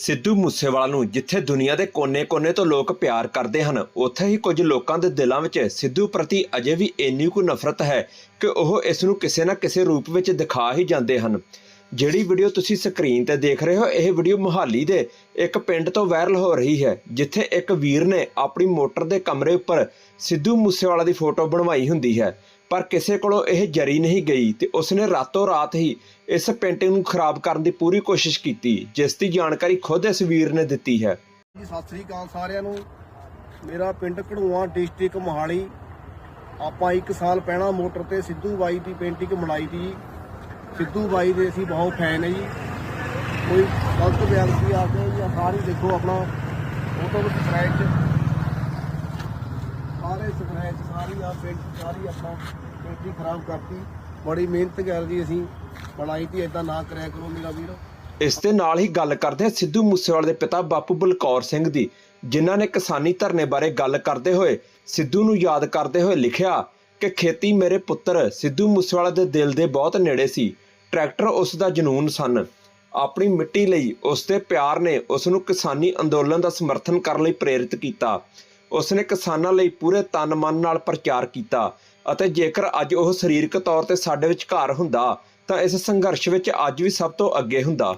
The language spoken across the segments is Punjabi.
ਸਿੱਧੂ ਮੂਸੇਵਾਲਾ ਨੂੰ ਜਿੱਥੇ ਦੁਨੀਆ ਦੇ ਕੋਨੇ-ਕੋਨੇ ਤੋਂ ਲੋਕ ਪਿਆਰ ਕਰਦੇ ਹਨ, ਉੱਥੇ ਹੀ ਕੁਝ ਲੋਕਾਂ ਦੇ ਦਿਲਾਂ ਵਿੱਚ ਸਿੱਧੂ ਪ੍ਰਤੀ ਅਜੇ ਵੀ ਇੰਨੀ ਕੁ ਨਫ਼ਰਤ ਹੈ ਕਿ ਉਹ ਇਸ ਨੂੰ ਕਿਸੇ ਨਾ ਕਿਸੇ ਰੂਪ ਵਿੱਚ ਦਿਖਾ ਹੀ ਜਾਂਦੇ ਹਨ। ਜਿਹੜੀ ਵੀਡੀਓ ਤੁਸੀਂ ਸਕਰੀਨ ਤੇ ਦੇਖ ਰਹੇ ਹੋ, ਇਹ ਵੀਡੀਓ ਮੁਹਾਲੀ ਦੇ ਇੱਕ ਪਿੰਡ ਤੋਂ ਵਾਇਰਲ ਹੋ ਰਹੀ ਹੈ, ਜਿੱਥੇ ਇੱਕ ਵੀਰ ਨੇ ਆਪਣੀ ਮੋਟਰ ਦੇ ਕਮਰੇ ਉੱਪਰ ਸਿੱਧੂ ਮੂਸੇਵਾਲਾ ਦੀ ਫੋਟੋ ਬਣਵਾਈ ਹੁੰਦੀ ਹੈ। ਪਰ ਕਿਸੇ ਕੋਲੋਂ ਇਹ ਜਰੀ ਨਹੀਂ ਗਈ ਤੇ ਉਸਨੇ ਰਾਤੋਂ ਰਾਤ ਹੀ ਇਸ ਪੇਂਟਿੰਗ ਨੂੰ ਖਰਾਬ ਕਰਨ ਦੀ ਪੂਰੀ ਕੋਸ਼ਿਸ਼ ਕੀਤੀ, ਜਿਸ ਦੀ ਜਾਣਕਾਰੀ ਖੁਦ ਇਸ ਵੀਰ ਨੇ ਦਿੱਤੀ ਹੈ। ਜੀ, ਸਤਿ ਸ੍ਰੀ ਅਕਾਲ ਸਾਰਿਆਂ ਨੂੰ। ਮੇਰਾ ਪਿੰਡ ਘੜੂਆ ਡਿਸਟ੍ਰਿਕਟ ਮੋਹਾਲੀ। ਆਪਾਂ ਇੱਕ ਸਾਲ ਪਹਿਲਾਂ ਮੋਟਰ ਤੇ ਸਿੱਧੂ ਬਾਈ ਦੀ ਪੇਂਟਿੰਗ ਬਣਾਈ ਦੀ ਸਿੱਧੂ ਬਾਈ ਦੇ ਅਸੀਂ ਬਹੁਤ ਫੈਨ ਹੈ ਜੀ। ਕੋਈ ਗਲਤ ਬਿਆਨ ਕੀ ਆ ਕੇ ਜੀ ਸਾਰੀ ਦੇਖੋ ਆਪਣਾ ਫੋਟੋ ਵਿੱਚ ਸਕ੍ਰੈਚ ਸਾਰੇ ਸਕ੍ਰੈਚ ਸਾਰੀ ਆ ਪੇਂਟ ਸਾਰੀ ਆਪਣਾ ਪੇਂਟਿੰਗ ਖਰਾਬ ਕਰਤੀ। ਬੜੀ ਮਿਹਨਤ ਕਰ ਅਸੀਂ। ਬਣਾਈ ਤੀ ਏਦਾਂ ਨਾ ਕਰਿਆ ਕਰੋ ਮੇਰਾ ਵੀਰ। ਇਸ ਦੇ ਨਾਲ ਹੀ ਗੱਲ ਕਰਦੇ ਹਾਂ ਸਿੱਧੂ ਮੂਸੇਵਾਲੇ ਦੇ ਪਿਤਾ ਬਾਪੂ ਬਲਕੌਰ ਸਿੰਘ ਦੀ, ਜਿਨ੍ਹਾਂ ਨੇ ਕਿਸਾਨੀ ਧਰਨੇ ਬਾਰੇ ਗੱਲ ਕਰਦੇ ਹੋਏ ਸਿੱਧੂ ਨੂੰ ਯਾਦ ਕਰਦੇ ਹੋਏ ਲਿਖਿਆ ਕਿ ਖੇਤੀ ਮੇਰੇ ਪੁੱਤਰ, ਸਿੱਧੂ ਮੂਸੇਵਾਲੇ ਦੇ ਦਿਲ ਦੇ ਬਹੁਤ ਨੇੜੇ ਸੀ। ਟਰੈਕਟਰ ਉਸ ਦਾ ਜਨੂਨ ਸਨ। ਆਪਣੀ ਮਿੱਟੀ ਲਈ ਉਸ ਦੇ ਪਿਆਰ ਨੇ ਉਸ ਨੂੰ ਕਿਸਾਨੀ ਅੰਦੋਲਨ ਦਾ ਸਮਰਥਨ ਕਰਨ ਲਈ ਪ੍ਰੇਰਿਤ ਕੀਤਾ। ਉਸ ਨੇ ਕਿਸਾਨਾਂ ਲਈ ਪੂਰੇ ਤਨ ਮਨ ਨਾਲ ਪ੍ਰਚਾਰ ਕੀਤਾ ਅਤੇ ਜੇਕਰ ਅੱਜ ਉਹ ਸਰੀਰਕ ਤੌਰ ਤੇ ਸਾਡੇ ਵਿਚਕਾਰ ਹੁੰਦਾ ਤਾਂ ਇਸ ਸੰਘਰਸ਼ ਵਿੱਚ ਅੱਜ ਵੀ ਸਭ ਤੋਂ ਅੱਗੇ ਹੁੰਦਾ।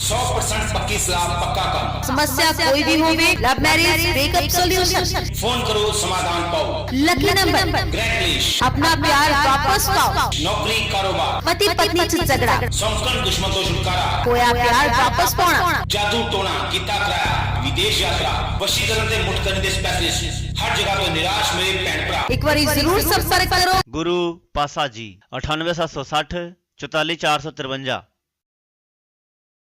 सौ परसेंट पक्की सलाह पक्का काम। समस्या कोई भी love marriage breakup solution phone करो समाधान पाओ। लकी नंबर ग्रैंडलिश अपना प्यार वापस पाओ। नौकरी कारोबार। पति पत्नी झगड़ा। संस्करण दुश्मन तो छुटकारा। प्यार वापस पाना। जादू टोना किता कराया। विदेश यात्रा वशीकरण मुठ करने स्पेशलिस्ट हर जगह तो निराश मेरे एक बार ज़रूर संपर्क करो। गुरु पासा जी अठानवे सात सौ साठ चौताली चार सौ तिरवंजा।